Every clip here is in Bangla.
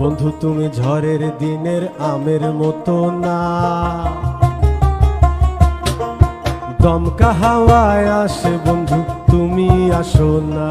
বন্ধু তুমি ঝড়ের দিনের আমের মতো না। দমকা হাওয়ায় আসে বন্ধু তুমি আসো না।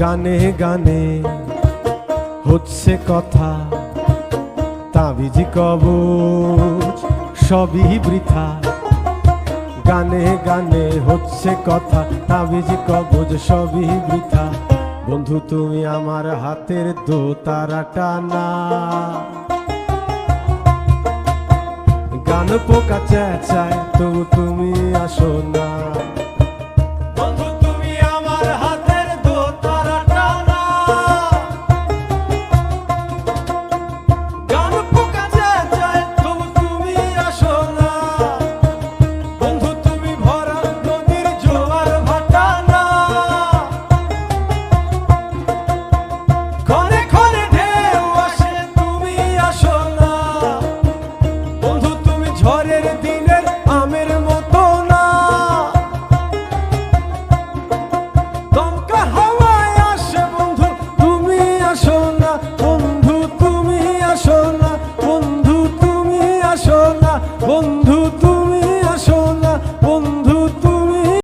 গানে গানে হচ্ছে কথা, তাবিজি কবচ সবই বৃথা। গানে গানে হচ্ছে কথা, তাবিজি কবচ সবই বৃথা। বন্ধু, তুমি আমার হাতের দো তারাটা না গান পোকা চেঁচায়, তবু তুমি আসো না।